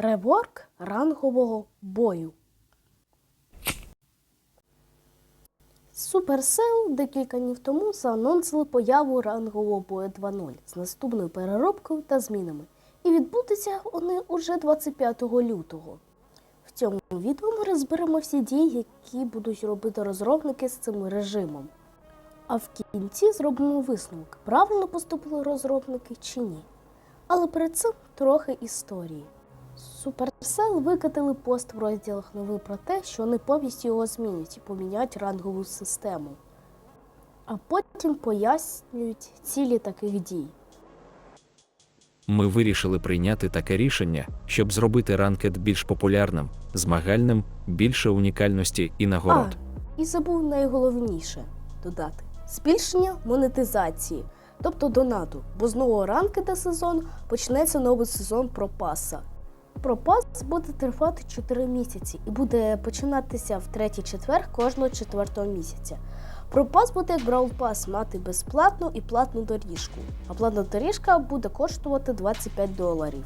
Реворк рангового бою. Supercell декілька днів тому заанонсили появу рангового бою 2.0 з наступною переробкою та змінами. І відбудуться вони уже 25 лютого. В цьому відео ми розберемо всі дії, які будуть робити розробники з цим режимом. А в кінці зробимо висновок, правильно поступили розробники чи ні. Але перед цим трохи історії. Supercell викатили пост в розділах новин про те, що вони повністю його змінять і поміняють рангову систему. А потім пояснюють цілі таких дій. Ми вирішили прийняти таке рішення, щоб зробити ранкет більш популярним, змагальним, більше унікальності і нагород. А, і забув найголовніше додати: збільшення монетизації, тобто донату, бо з нового ранкета сезон почнеться новий сезон пропаса. Пропас буде тривати 4 місяці і буде починатися в третій четвер кожного четвертого місяця. Пропас буде як Brawl Pass мати безплатну і платну доріжку, а платна доріжка буде коштувати 25 доларів.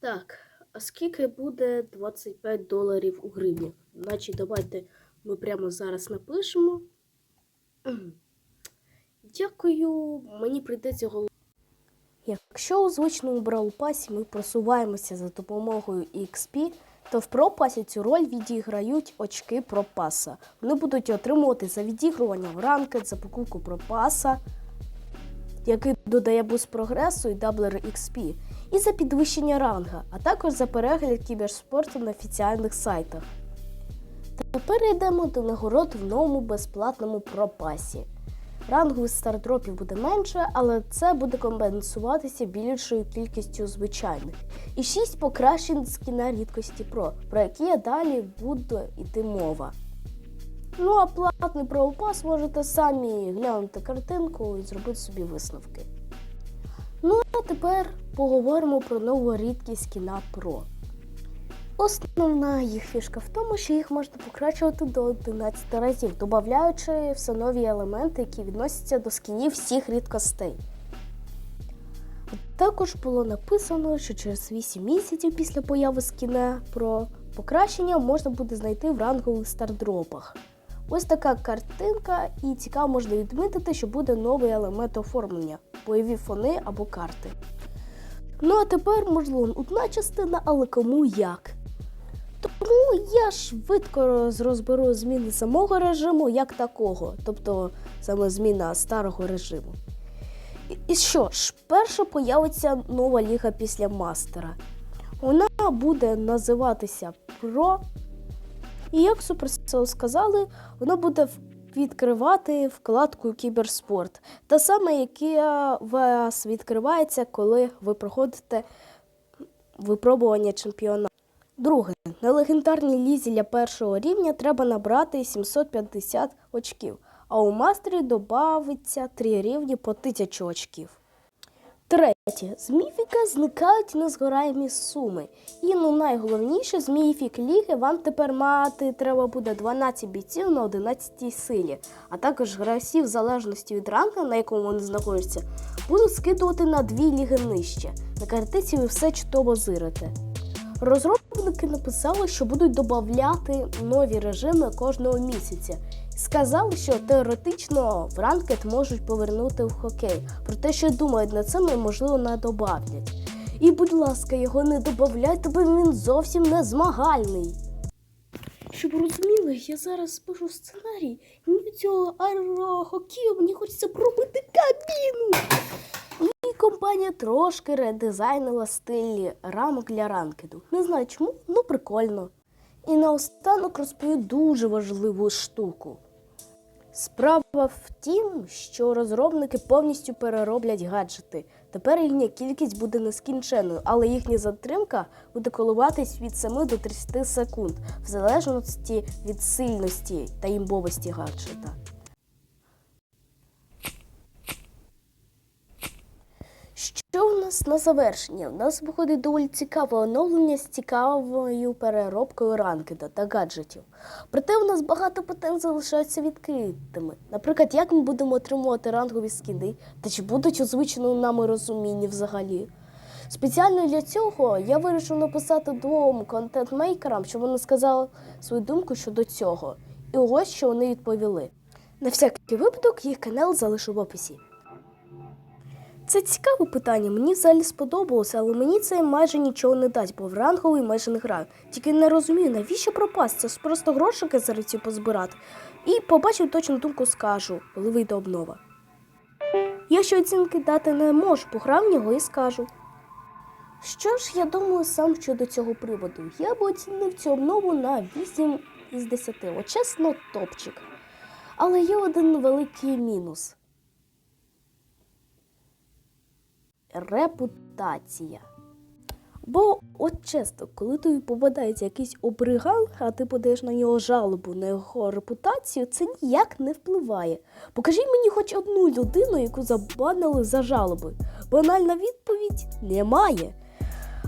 Так, а скільки буде 25 доларів у гривні? Значить, давайте ми прямо зараз напишемо. Дякую, мені прийдеться голова. Якщо у звичному Pass ми просуваємося за допомогою EXP, то в пропасі цю роль відіграють очки пропаса. Вони будуть отримувати за відігрування в ранкет, за покупку пропаса, який додає буст прогресу і даблер XP, і за підвищення ранга, а також за перегляд кіберспорту на офіціальних сайтах. Тепер йдемо до нагород в новому безплатному пропасі. Рангу стардропів буде менше, але це буде компенсуватися більшою кількістю звичайних. І 6 покращень скіна рідкості Pro, про які далі буде йти мова. Ну а платний Pass можете самі глянути картинку і зробити собі висновки. Ну а тепер поговоримо про нову рідкість скіна Pro. Основна їх фішка в тому, що їх можна покращувати до 11 разів, додаючи все нові елементи, які відносяться до скінів всіх рідкостей. Також було написано, що через 8 місяців після появи скіна про покращення можна буде знайти в рангових стардропах. Ось така картинка, і цікаво можна відмітити, що буде новий елемент оформлення бойові фони або карти. Ну а тепер, можливо, одна частина, але кому як. Тому я швидко розберу зміни самого режиму як такого, тобто саме зміна старого режиму. І- що ж, перша появиться нова ліга після мастера. Вона буде називатися Pro. І як Supercell сказали, вона буде відкривати вкладку Кіберспорт. Та саме, яка у вас відкривається, коли ви проходите випробування чемпіонату. Друге, на легендарній лізі для першого рівня треба набрати 750 очків, а у мастері додається 3 рівні по 1000 очків. Третє, з міфіка зникають незгораємі суми. І ну найголовніше, з міфік ліги вам тепер мати треба буде 12 бійців на 11 силі, а також гравців в залежності від ранга, на якому вони знаходяться, будуть скидувати на дві ліги нижче. На картиці ви все чудово зирите. Розробники написали, що будуть додати нові режими кожного місяця. Сказали, що теоретично в ранкет можуть повернути в хокей, проте що думають цим і можливо не добавлять. І, будь ласка, його не додавайте, бо він зовсім не змагальний. Щоб розуміли, я зараз пишу сценарій, і цього аерохокею мені хочеться пробити кабіну. І компанія трошки редизайнила стиль рамок для ранкеду. Не знаю чому, ну прикольно. І наостанок розповів дуже важливу штуку. Справа в тім, що розробники повністю перероблять гаджети. Тепер їхня кількість буде нескінченною, але їхня затримка буде коливатись від 7 до 30 секунд, в залежності від сильності та імбовості гаджета. Що в нас на завершення? У нас виходить доволі цікаве оновлення з цікавою переробкою ранкета та гаджетів. Проте у нас багато питань залишаються відкритими. Наприклад, як ми будемо отримувати рангові скіни, та чи будуть озвучені нами розумінні взагалі? Спеціально для цього я вирішив написати двом контент-мейкерам, щоб вони сказали свою думку щодо цього. І ось що вони відповіли. На всякий випадок їх канал залишу в описі. Це цікаве питання, мені взагалі сподобалося, але мені це майже нічого не дасть, бо в ранговий майже не граю. Тільки не розумію, навіщо пропасть? Це просто грошики зараз ці позбирати. І побачив точну думку скажу, коли вийде обнова. Я ще оцінки дати не можу, пограв нього і скажу. Що ж я думаю сам щодо цього приводу? Я б оцінив цю обнову на 8 із 10. От чесно, топчик. Але є один великий мінус. Репутація. Бо, от чесно, коли тобі попадається якийсь обриган, а ти подаєш на нього жалобу на його репутацію, це ніяк не впливає. Покажіть мені хоч одну людину, яку забанили за жалоби. Банальна відповідь немає.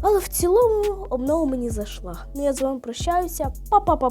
Але в цілому обнова мені зайшла. Ну я з вами прощаюся. Па-па-па.